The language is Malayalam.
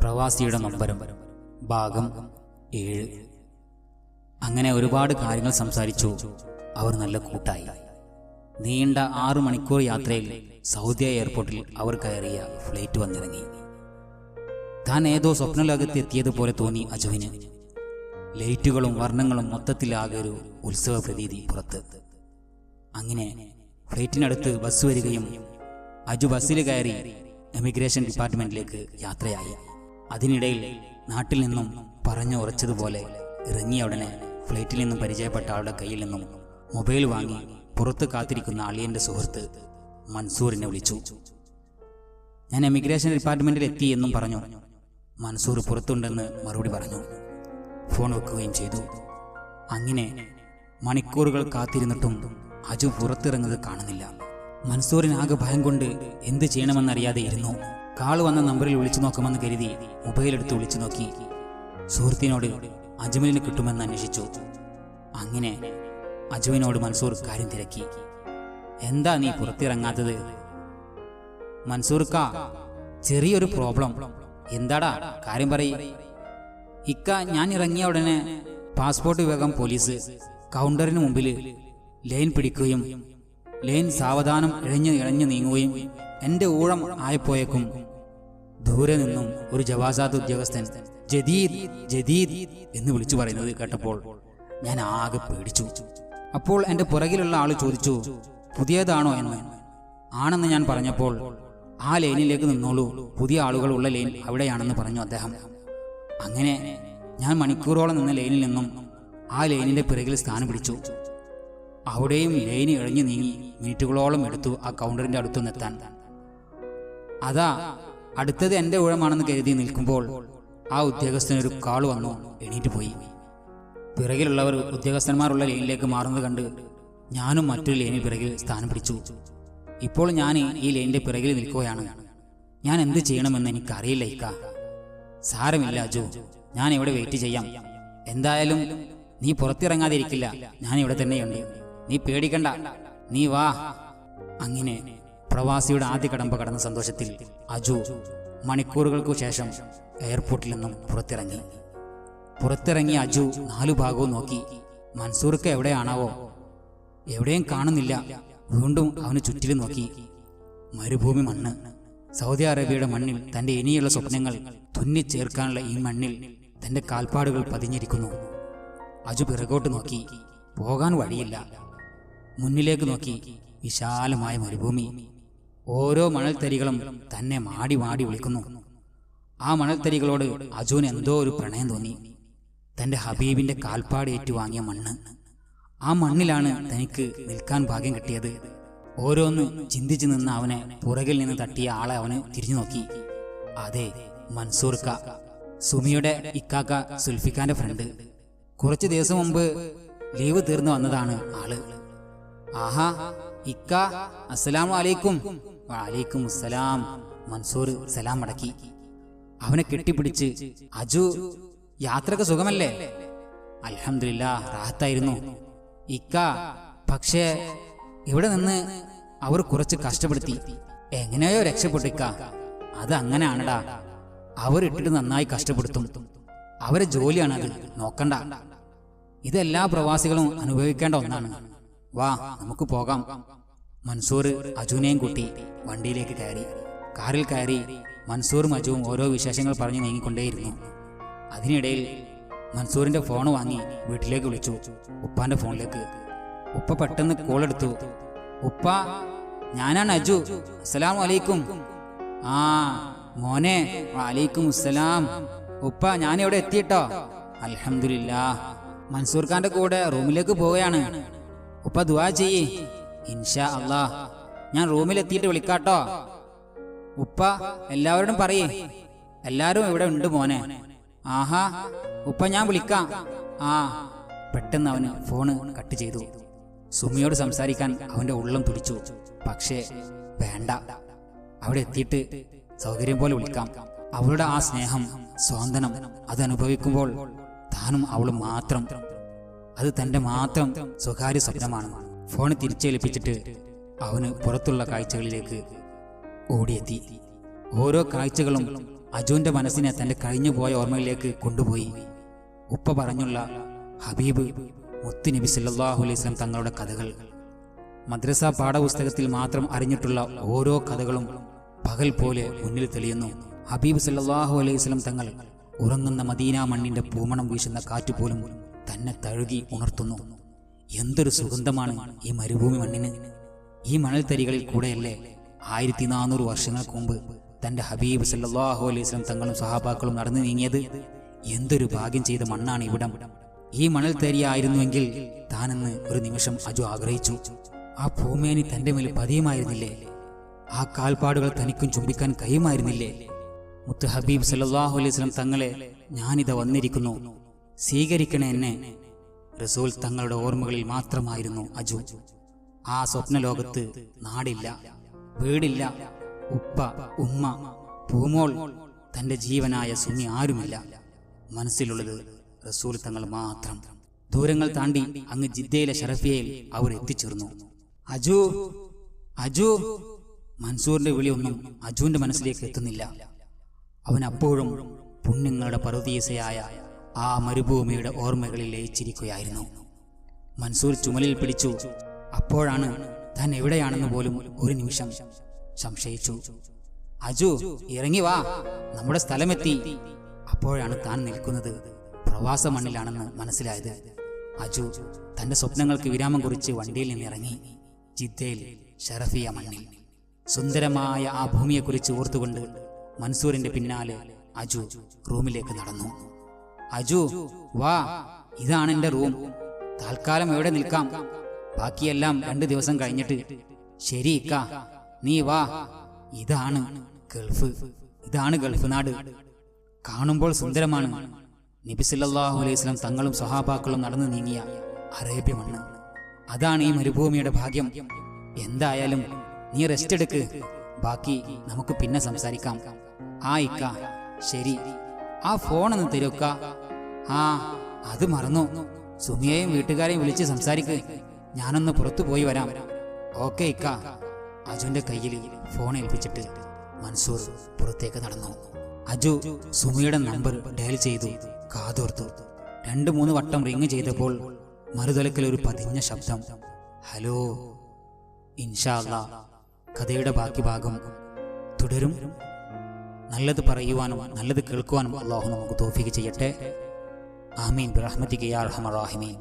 പ്രവാസിയുടെ നൊമ്പരം ഭാഗം ഏഴ്. അങ്ങനെ ഒരുപാട് കാര്യങ്ങൾ സംസാരിച്ചു. അവർ നല്ല കൂട്ടായി. നീണ്ട ആറു മണിക്കൂർ യാത്രയിൽ സൗദി എയർപോർട്ടിൽ അവർ കയറിയ ഫ്ലൈറ്റ് വന്നിറങ്ങി. താൻ ഏതോ സ്വപ്നലോകത്ത് എത്തിയതുപോലെ തോന്നി അജുവിന്. ലൈറ്റുകളും വർണങ്ങളും മൊത്തത്തിലാകെ ഒരു ഉത്സവ പ്രതീതി പുറത്ത്. അങ്ങനെ ഫ്ലൈറ്റിനടുത്ത് ബസ് വരികയും അജു ബസ്സിൽ കയറി എമിഗ്രേഷൻ ഡിപ്പാർട്ട്മെന്റിലേക്ക് യാത്രയായി. അതിനിടയിൽ നാട്ടിൽ നിന്നും പറഞ്ഞു ഉറച്ചതുപോലെ ഇറങ്ങിയ ഉടനെ ഫ്ലൈറ്റിൽ നിന്നും പരിചയപ്പെട്ട ആളുടെ കയ്യിൽ നിന്നും മൊബൈൽ വാങ്ങി പുറത്ത് കാത്തിരിക്കുന്ന അളിയന്റെ സുഹൃത്ത് മൻസൂറിനെ വിളിച്ചു. ഞാൻ എമിഗ്രേഷൻ ഡിപ്പാർട്ട്മെന്റിൽ എത്തി എന്നും പറഞ്ഞു. മൻസൂർ പുറത്തുണ്ടെന്ന് മറുപടി പറഞ്ഞു. ഫോൺ വെക്കുകയും ചെയ്തു. അങ്ങനെ മണിക്കൂറുകൾ കാത്തിരുന്നിട്ടും അജു പുറത്തിറങ്ങുന്നത് കാണുന്നില്ല. മൻസൂറിനാകെ ഭയം കൊണ്ട് എന്ത് ചെയ്യണമെന്നറിയാതെ ഇരുന്നു. കാൾ വന്ന നമ്പറിൽ വിളിച്ചു നോക്കാമെന്ന് കരുതി മൊബൈലെടുത്ത് വിളിച്ചു നോക്കി. സുഹൃത്തിനോട് അജ്മലിന് കിട്ടുമെന്ന് അന്വേഷിച്ചു. അങ്ങനെ അജുവിനോട് മൻസൂർ കാര്യം തിരക്കി. എന്താ നീ പുറത്തിറങ്ങാത്തത്? മൻസൂർക്ക ചെറിയൊരു പ്രോബ്ലം. എന്താടാ കാര്യം പറയ്. ഇക്ക ഞാൻ ഇറങ്ങിയ ഉടനെ പാസ്പോർട്ട് വിഭാഗം പോലീസ് കൗണ്ടറിന് മുമ്പിൽ ലൈൻ പിടിക്കുകയും ലൈൻ സാവധാനം ഇഴഞ്ഞു ഇഴഞ്ഞു നീങ്ങുകയും എന്റെ ഊഴം ആയപ്പോയേക്കും ദൂരെ നിന്നും ഒരു ജവാസാദ് ഉദ്യോഗസ്ഥൻ ജദീദ് ജദീദ് എന്ന് വിളിച്ചു പറയുന്നത് കേട്ടപ്പോൾ ഞാൻ ആകെ പേടിച്ചു. അപ്പോൾ എന്റെ പുറകിലുള്ള ആൾ ചോദിച്ചു പുതിയതാണോ എന്ന്? ആണെന്ന് ഞാൻ പറഞ്ഞപ്പോൾ ആ ലൈനിലേക്ക് നിന്നോളൂ. പുതിയ ആളുകൾ ഉള്ള ലൈൻ അവിടെയാണെന്ന് പറഞ്ഞു അദ്ദേഹം. അങ്ങനെ ഞാൻ മണിക്കൂറോളം നിന്ന ലൈനിൽ നിന്നും ആ ലൈനിന്റെ പിറകിൽ സ്ഥാനം പിടിച്ചു. അവിടെയും ലൈൻ ഇഴഞ്ഞു നീങ്ങി മിനിറ്റുകളോളം എടുത്തു ആ കൗണ്ടറിന്റെ അടുത്തുനിന്നെത്താൻ അതാ അടുത്തത് എന്റെ ഊഴമാണെന്ന് കരുതി നിൽക്കുമ്പോൾ ആ ഉദ്യോഗസ്ഥനൊരു കാൾ വന്നു എണീറ്റ് പോയി. പിറകിലുള്ളവർ ഉദ്യോഗസ്ഥന്മാരുള്ള ലൈനിലേക്ക് മാറുന്നത് കണ്ട് ഞാനും മറ്റൊരു ലൈനിൽ പിറകിൽ സ്ഥാനം പിടിച്ചു. ഇപ്പോൾ ഞാൻ ഈ ലൈനിന്റെ പിറകിൽ നിൽക്കുകയാണ്. ഞാൻ എന്ത് ചെയ്യണമെന്ന് എനിക്കറിയില്ല ഇക്ക. സാരമില്ല അജു. ഞാൻ ഇവിടെ വെയിറ്റ് ചെയ്യാം. എന്തായാലും നീ പുറത്തിറങ്ങാതിരിക്കില്ല. ഞാൻ ഇവിടെ തന്നെയുണ്ട്. നീ പേടിക്കണ്ട. നീ വാ. അങ്ങനെ പ്രവാസിയുടെ ആദ്യ കടമ്പ കടന്ന സന്തോഷത്തിൽ അജു മണിക്കൂറുകൾക്കു ശേഷം എയർപോർട്ടിൽ നിന്നും പുറത്തിറങ്ങി. പുറത്തിറങ്ങി അജു നാലു ഭാഗവും നോക്കി. മൻസൂർക്ക് എവിടെയാണാവോ? എവിടെയും കാണുന്നില്ല. വീണ്ടും അവന് ചുറ്റിലും നോക്കി. മരുഭൂമി മണ്ണ്. സൗദി അറേബ്യയുടെ മണ്ണിൽ തന്റെ ഇനിയുള്ള സ്വപ്നങ്ങൾ തുന്നിച്ചേർക്കാനുള്ള ഈ മണ്ണിൽ തന്റെ കാൽപ്പാടുകൾ പതിഞ്ഞിരിക്കുന്നു. അജു പിറകോട്ട് നോക്കി. പോകാൻ വഴിയില്ല. മുന്നിലേക്ക് നോക്കി. വിശാലമായ മരുഭൂമി. ഓരോ മണൽത്തരികളും തന്നെ മാടി മാടി വിളിക്കുന്നു. ആ മണൽത്തരികളോട് അജുവിന് എന്തോ ഒരു പ്രണയം തോന്നി. തന്റെ ഹബീബിന്റെ കാൽപ്പാട് ഏറ്റുവാങ്ങിയ മണ്ണ്. ആ മണ്ണിലാണ് തനിക്ക് നിൽക്കാൻ ഭാഗ്യം കിട്ടിയത്. ഓരോന്ന് ചിന്തിച്ചു നിന്ന് അവനെ പുറകിൽ നിന്ന് തട്ടിയ ആളെ അവന് തിരിഞ്ഞു നോക്കി. അതെ മൻസൂർ ക. സുമിയുടെ ഇക്കാക്ക സുൽഫിക്കാന്റെ ഫ്രണ്ട്. കുറച്ച് ദിവസം മുമ്പ് ലീവ് തീർന്നു വന്നതാണ് ആൾ. ആഹാ ഇക്ക അസ്സലാമു അലൈക്കും. വലൈക്കും സലാം മൻസൂർ സലാം മടക്കി അവനെ കെട്ടിപ്പിടിച്ച് അജു യാത്രയ്ക്ക് സുഖമല്ലേ? അലഹമില്ല റാഹത്തായിരുന്നു. ഇക്ക പക്ഷേ ഇവിടെ നിന്ന് അവർ കുറച്ച് കഷ്ടപ്പെടുത്തി. എങ്ങനെയോ രക്ഷപ്പെട്ടിക്ക അത് അങ്ങനെയാണടാ. അവരിട്ടിട്ട് നന്നായി കഷ്ടപ്പെടുത്തും. അവരെ ജോലിയാണ് അത് നോക്കണ്ട. ഇതെല്ലാ പ്രവാസികളും അനുഭവിക്കേണ്ട ഒന്നാണ്. വാ നമുക്ക് പോകാം. മൻസൂർ അജുനെയും കൂട്ടി വണ്ടിയിലേക്ക് കയറി. കാറിൽ കയറി മൻസൂറും അജുവും ഓരോ വിശേഷങ്ങൾ പറഞ്ഞു നീങ്ങിക്കൊണ്ടേയിരുന്നു. അതിനിടയിൽ മൻസൂറിന്റെ ഫോൺ വാങ്ങി വീട്ടിലേക്ക് വിളിച്ചു. ഉപ്പാന്റെ ഫോണിലേക്ക്. ഉപ്പ പെട്ടെന്ന് കോൾ എടുത്തു. ഉപ്പ ഞാനാണ് അജു. അസ്സലാം വലൈക്കും ആ മോനെ വലൈക്കും അസ്സലാം. ഉപ്പ ഞാൻ ഇവിടെ എത്തിയിട്ടോ. അലഹമില്ല മൻസൂർ ഖാന്റെ കൂടെ റൂമിലേക്ക് പോവുകയാണ്. ഉപ്പ ദുവാ ചെയ്യേ. ഇൻഷാ അള്ളാ. ഞാൻ റൂമിൽ എത്തിയിട്ട് വിളിക്കാട്ടോ. ഉപ്പ എല്ലാവരോടും പറയേ. എല്ലാരും ഇവിടെ ഉണ്ട് മോനെ. ആഹാ ഉപ്പ ഞാൻ വിളിക്കാം. ആ പെട്ടെന്ന് അവന് ഫോണ് കട്ട് ചെയ്തു. സുമിയോട് സംസാരിക്കാൻ അവന്റെ ഉള്ളം തുടിച്ചു. പക്ഷേ വേണ്ട. അവിടെ എത്തിയിട്ട് സൗകര്യം പോലെ വിളിക്കാം. അവളുടെ ആ സ്നേഹം സ്വാന്തനം അത് അനുഭവിക്കുമ്പോൾ താനും അവളും മാത്രം. അത് തന്റെ മാത്രം സ്വകാര്യ സ്വപ്നമാണ്. ഫോൺ തിരിച്ചേൽപ്പിച്ചിട്ട് അവന് പുറത്തുള്ള കാഴ്ചകളിലേക്ക് ഓടിയെത്തി. ഓരോ കാഴ്ചകളും അജുവിന്റെ മനസ്സിനെ തന്റെ കഴിഞ്ഞുപോയ ഓർമ്മയിലേക്ക് കൊണ്ടുപോയി. ഉപ്പ പറഞ്ഞുള്ള ഹബീബ് മുത്തു നബി സല്ലാഹു അലൈഹി വസല്ലം തങ്ങളുടെ കഥകൾ. മദ്രസ പാഠപുസ്തകത്തിൽ മാത്രം അറിഞ്ഞിട്ടുള്ള ഓരോ കഥകളും പകൽ പോലെ മുന്നിൽ തെളിയുന്നു. ഹബീബ് സല്ലാഹു അലൈഹി വസല്ലം തങ്ങൾ ഉറങ്ങുന്ന മദീന മണ്ണിന്റെ പൂമണം വീശുന്ന കാറ്റ് പോലും തന്നെ തഴുകി ഉണർത്തുന്നു. എന്തൊരു സുഗന്ധമാണ് ഈ മരുഭൂമി മണ്ണിന്? ഈ മണൽത്തരികളിൽ കൂടെയല്ലേ ആയിരത്തി നാനൂറ് വർഷങ്ങൾക്ക് മുമ്പ് തന്റെ ഹബീബ് സല്ലാഹു അലൈഹി വസല്ലം തങ്ങളും സഹാബാക്കളും നടന്നു നീങ്ങിയത്? എന്തൊരു ഭാഗ്യം ചെയ്ത മണ്ണാണ് ഇവിടം. ഈ മണൽത്തരിയായിരുന്നുവെങ്കിൽ താനെന്ന് ഒരു നിമിഷം അജു ആഗ്രഹിച്ചു. ആ ഭൂമേനി തന്റെ മേൽ പതിയുമായിരുന്നില്ലേ? ആ കാൽപ്പാടുകൾ തനിക്കും ചുംബിക്കാൻ കഴിയുമായിരുന്നില്ലേ? മുത്ത് ഹബീബ് സല്ലാഹു അലൈഹി വസല്ലം തങ്ങളെ ഞാനിത വന്നിരിക്കുന്നു. സ്വീകരിക്കണേ എന്നെ. റസൂൽ തങ്ങളുടെ ഓർമ്മകളിൽ മാത്രമായിരുന്നു അജു. ആ സ്വപ്നലോകത്ത് നാടില്ല വീടില്ല ഉപ്പ ഉമ്മ പൂമോൾ തന്റെ ജീവനായ സുമി ആരുമില്ല. മനസ്സിലുള്ളത് റസൂൽ തങ്ങൾ മാത്രം. ദൂരങ്ങൾ താണ്ടി അങ്ങ് ജിദ്ദയിലെ ഷറഫിയയിൽ അവർ എത്തിച്ചേർന്നു. അജു അജു മൻസൂറിന്റെ വിളിയൊന്നും അജുവിന്റെ മനസ്സിലേക്ക് എത്തുന്നില്ല. അവൻ അപ്പോഴും പുണ്യങ്ങളുടെ പറുദീസയായ ആ മരുഭൂമിയുടെ ഓർമ്മകളിൽ ലയിച്ചിരിക്കുകയായിരുന്നു. മൻസൂർ ചുമലിൽ പിടിച്ചു. അപ്പോഴാണ് താൻ എവിടെയാണെന്ന് പോലും ഒരു നിമിഷം സംശയിച്ചു. അജു ഇറങ്ങി വാ. നമ്മുടെ സ്ഥലമെത്തി. അപ്പോഴാണ് താൻ നിൽക്കുന്നത്. പ്രവാസ മണ്ണിലാണെന്ന് മനസ്സിലായത്. അജു തന്റെ സ്വപ്നങ്ങൾക്ക് വിരാമം കുറിച്ച് വണ്ടിയിൽ നിന്ന് ഇറങ്ങി ജിദ്ദയിൽ ഷറഫിയ മണ്ണിൽ. സുന്ദരമായ ആ ഭൂമിയെക്കുറിച്ച് ഓർത്തുകൊണ്ട് മൻസൂറിന്റെ പിന്നാലെ അജു റൂമിലേക്ക് നടന്നു. അജു വാ ഇതാണ് എന്റെ റൂം. തൽക്കാലം എവിടെ നിൽക്കാം? ബാക്കിയെല്ലാം രണ്ട് ദിവസം കഴിഞ്ഞിട്ട്. ശരി ഇക്ക. നീ വാ. ഇതാണ് ഗൾഫ്. ഇതാണ് ഗൾഫ് നാട് കാണുമ്പോൾ സുന്ദരമാണ്. നബിസുല്ലാഹു അലൈഹി വസല്ലം തങ്ങളും സഹാബാക്കളും നടന്നു നീങ്ങിയ അറേബ്യ മണ്ണ്. അതാണ് ഈ മരുഭൂമിയുടെ ഭാഗ്യം. എന്തായാലും നീ റെസ്റ്റ് എടുക്ക്. ബാക്കി നമുക്ക് പിന്നെ സംസാരിക്കാം. ആ ഇക്ക. ശരി. ആ ഫോണൊന്ന് തരുക്ക. ആ അത് മറന്നു. സുമിയെയും വീട്ടുകാരെയും വിളിച്ച് സംസാരിക്ക്. ഞാനൊന്ന് പുറത്തു പോയി വരാം. ഓക്കെ ഇക്ക. അജുന്റെ കയ്യിൽ ഫോൺ ഏൽപ്പിച്ചിട്ട് മൻസൂർ പുറത്തേക്ക് നടന്നു. അജു സുമിയുടെ നമ്പർ ഡയൽ ചെയ്തു. കാതോർത്തു. രണ്ട് മൂന്ന് വട്ടം റിങ് ചെയ്തപ്പോൾ മറുതലക്കിൽ ഒരു പതിഞ്ഞ ശബ്ദം. ഹലോ ഇൻഷാ അല്ലാ കഥയുടെ ബാക്കി ഭാഗം തുടരും. നല്ലത് പറയുവാനും നല്ലത് കേൾക്കുവാനും അള്ളാഹു നമുക്ക് തോഫിക്ക് ചെയ്യട്ടെ. ആമീൻ. ബിറഹ്മതിക യാ അർഹമർ റാഹിമീൻ.